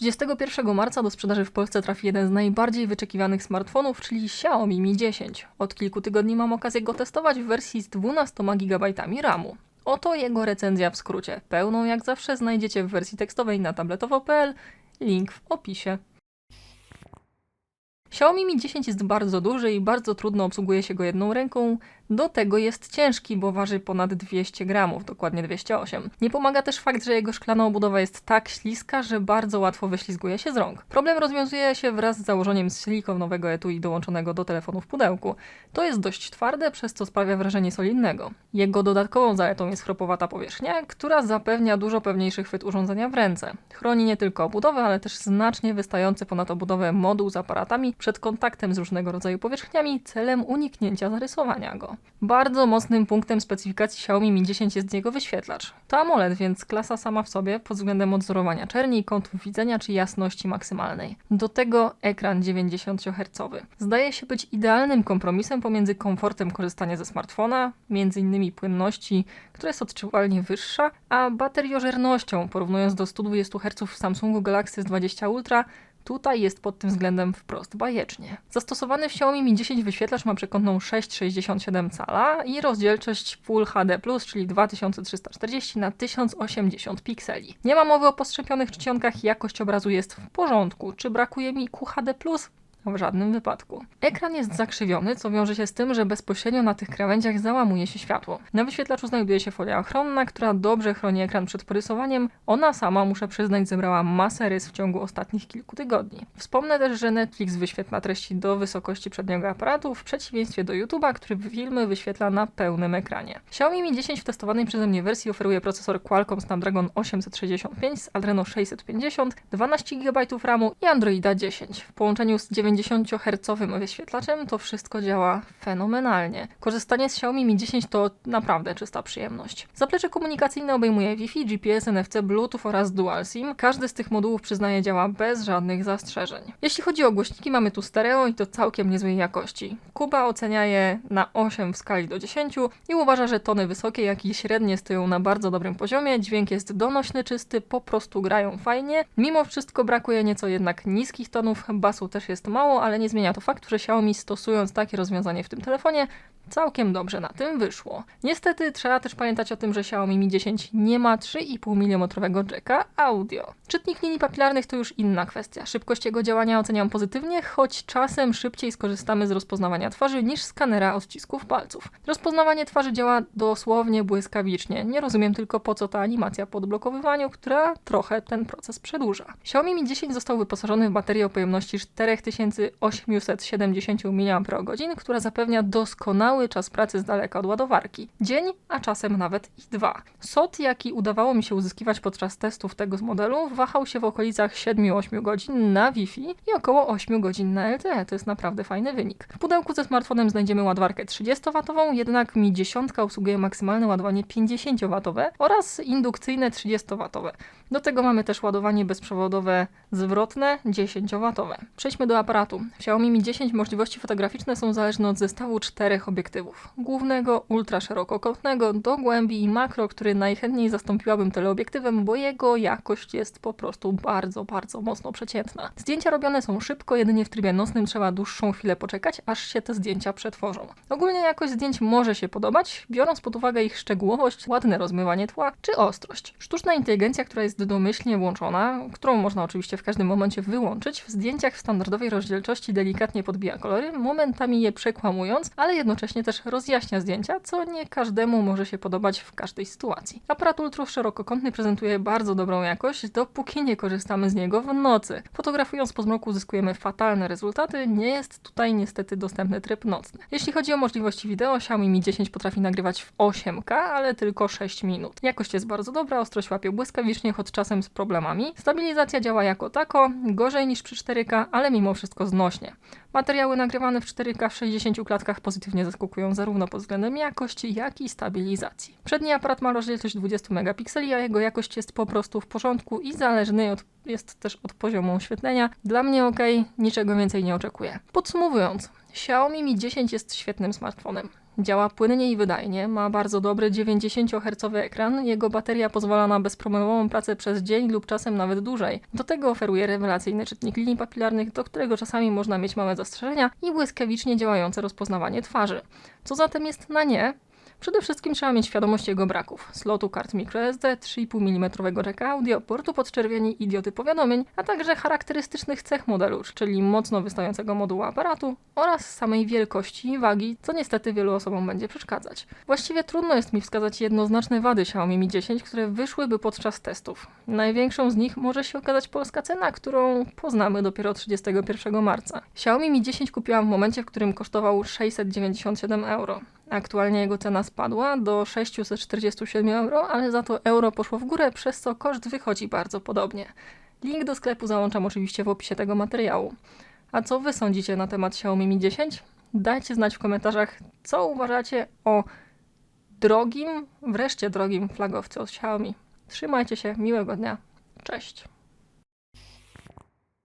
31 marca do sprzedaży w Polsce trafi jeden z najbardziej wyczekiwanych smartfonów, czyli Xiaomi Mi 10. Od kilku tygodni mam okazję go testować w wersji z 12 GB RAMu. Oto jego recenzja w skrócie. Pełną jak zawsze znajdziecie w wersji tekstowej na tabletowo.pl. Link w opisie. Xiaomi Mi 10 jest bardzo duży i bardzo trudno obsługuje się go jedną ręką. Do tego jest ciężki, bo waży ponad 200 gramów, dokładnie 208. Nie pomaga też fakt, że jego szklana obudowa jest tak śliska, że bardzo łatwo wyślizguje się z rąk. Problem rozwiązuje się wraz z założeniem silikonowego etui dołączonego do telefonu w pudełku. To jest dość twarde, przez co sprawia wrażenie solidnego. Jego dodatkową zaletą jest chropowata powierzchnia, która zapewnia dużo pewniejszy chwyt urządzenia w ręce. Chroni nie tylko obudowę, ale też znacznie wystający ponad obudowę moduł z aparatami przed kontaktem z różnego rodzaju powierzchniami celem uniknięcia zarysowania go. Bardzo mocnym punktem specyfikacji Xiaomi Mi 10 jest jego wyświetlacz. To AMOLED, więc klasa sama w sobie pod względem odzorowania czerni, kątów widzenia czy jasności maksymalnej. Do tego ekran 90 Hz. Zdaje się być idealnym kompromisem pomiędzy komfortem korzystania ze smartfona, innymi płynności, która jest odczuwalnie wyższa, a bateriożernością, porównując do 120 Hz w Samsungu Galaxy S20 Ultra, Tutaj jest pod tym względem wprost bajecznie. Zastosowany w Xiaomi Mi 10 wyświetlacz ma przekątną 6,67 cala i rozdzielczość Full HD+, czyli 2340 na 1080 pikseli. Nie ma mowy o postrzepionych czcionkach, jakość obrazu jest w porządku. Czy brakuje mi QHD+? W żadnym wypadku. Ekran jest zakrzywiony, co wiąże się z tym, że bezpośrednio na tych krawędziach załamuje się światło. Na wyświetlaczu znajduje się folia ochronna, która dobrze chroni ekran przed porysowaniem. Ona sama, muszę przyznać, zebrała masę rys w ciągu ostatnich kilku tygodni. Wspomnę też, że Netflix wyświetla treści do wysokości przedniego aparatu, w przeciwieństwie do YouTube'a, który filmy wyświetla na pełnym ekranie. Xiaomi Mi 10 w testowanej przeze mnie wersji oferuje procesor Qualcomm Snapdragon 865 z Adreno 650, 12 GB RAMu i Androida 10. W połączeniu z 9 90Hz wyświetlaczem to wszystko działa fenomenalnie. Korzystanie z Xiaomi Mi 10 to naprawdę czysta przyjemność. Zaplecze komunikacyjne obejmuje Wi-Fi, GPS, NFC, Bluetooth oraz Dual SIM. Każdy z tych modułów przyznaje działa bez żadnych zastrzeżeń. Jeśli chodzi o głośniki, mamy tu stereo i to całkiem niezłej jakości. Kuba ocenia je na 8 w skali do 10 i uważa, że tony wysokie, jak i średnie stoją na bardzo dobrym poziomie. Dźwięk jest donośny, czysty, po prostu grają fajnie. Mimo wszystko brakuje nieco jednak niskich tonów, basu też jest mało mało, ale nie zmienia to faktu, że Xiaomi stosując takie rozwiązanie w tym telefonie całkiem dobrze na tym wyszło. Niestety trzeba też pamiętać o tym, że Xiaomi Mi 10 nie ma 3,5 mm jacka audio. Czytnik linii papilarnych to już inna kwestia. Szybkość jego działania oceniam pozytywnie, choć czasem szybciej skorzystamy z rozpoznawania twarzy niż skanera odcisków palców. Rozpoznawanie twarzy działa dosłownie błyskawicznie. Nie rozumiem tylko po co ta animacja po odblokowywaniu, która trochę ten proces przedłuża. Xiaomi Mi 10 został wyposażony w baterię o pojemności 4870 mAh, która zapewnia doskonały czas pracy z daleka od ładowarki. Dzień, a czasem nawet i dwa. SOT, jaki udawało mi się uzyskiwać podczas testów tego z modelu, wahał się w okolicach 7-8 godzin na Wi-Fi i około 8 godzin na LTE. To jest naprawdę fajny wynik. W pudełku ze smartfonem znajdziemy ładowarkę 30W, jednak Mi 10 obsługuje maksymalne ładowanie 50W oraz indukcyjne 30W. Do tego mamy też ładowanie bezprzewodowe zwrotne 10W. Przejdźmy do aparatu. W Xiaomi Mi 10 możliwości fotograficzne są zależne od zestawu czterech obiektywów. Głównego, ultra szerokokątnego, do głębi i makro, który najchętniej zastąpiłabym teleobiektywem, bo jego jakość jest po prostu bardzo, bardzo mocno przeciętna. Zdjęcia robione są szybko, jedynie w trybie nocnym trzeba dłuższą chwilę poczekać, aż się te zdjęcia przetworzą. Ogólnie jakość zdjęć może się podobać, biorąc pod uwagę ich szczegółowość, ładne rozmywanie tła czy ostrość. Sztuczna inteligencja, która jest domyślnie włączona, którą można oczywiście w każdym momencie wyłączyć, w zdjęciach w standardowej rozdzielczości delikatnie podbija kolory, momentami je przekłamując, ale jednocześnie też rozjaśnia zdjęcia, co nie każdemu może się podobać w każdej sytuacji. Aparat ultra szerokokątny prezentuje bardzo dobrą jakość, dopóki nie korzystamy z niego w nocy. Fotografując po zmroku uzyskujemy fatalne rezultaty, nie jest tutaj niestety dostępny tryb nocny. Jeśli chodzi o możliwości wideo, Xiaomi Mi 10 potrafi nagrywać w 8K, ale tylko 6 minut. Jakość jest bardzo dobra, ostrość łapie błyskawicznie, choć czasem z problemami. Stabilizacja działa jako tako, gorzej niż przy 4K, ale mimo wszystko znośnie. Materiały nagrywane w 4K w 60 klatkach pozytywnie zaskakują zarówno pod względem jakości, jak i stabilizacji. Przedni aparat ma rozdzielczość 20 megapikseli, a jego jakość jest po prostu w porządku i zależny od, jest też od poziomu oświetlenia. Dla mnie ok, niczego więcej nie oczekuję. Podsumowując, Xiaomi Mi 10 jest świetnym smartfonem. Działa płynnie i wydajnie, ma bardzo dobry 90Hz ekran, jego bateria pozwala na bezproblemową pracę przez dzień lub czasem nawet dłużej. Do tego oferuje rewelacyjny czytnik linii papilarnych, do którego czasami można mieć małe zastrzeżenia i błyskawicznie działające rozpoznawanie twarzy. Co zatem jest na nie? Przede wszystkim trzeba mieć świadomość jego braków. Slotu kart microSD, 3,5 mm jacka audio, portu podczerwieni, idioty powiadomień, a także charakterystycznych cech modelu, czyli mocno wystającego modułu aparatu oraz samej wielkości i wagi, co niestety wielu osobom będzie przeszkadzać. Właściwie trudno jest mi wskazać jednoznaczne wady Xiaomi Mi 10, które wyszłyby podczas testów. Największą z nich może się okazać polska cena, którą poznamy dopiero 31 marca. Xiaomi Mi 10 kupiłam w momencie, w którym kosztował 697 euro. Aktualnie jego cena spadła do 647 euro, ale za to euro poszło w górę, przez co koszt wychodzi bardzo podobnie. Link do sklepu załączam oczywiście w opisie tego materiału. A co wy sądzicie na temat Xiaomi Mi 10? Dajcie znać w komentarzach, co uważacie o drogim, wreszcie drogim flagowcu od Xiaomi. Trzymajcie się, miłego dnia. Cześć.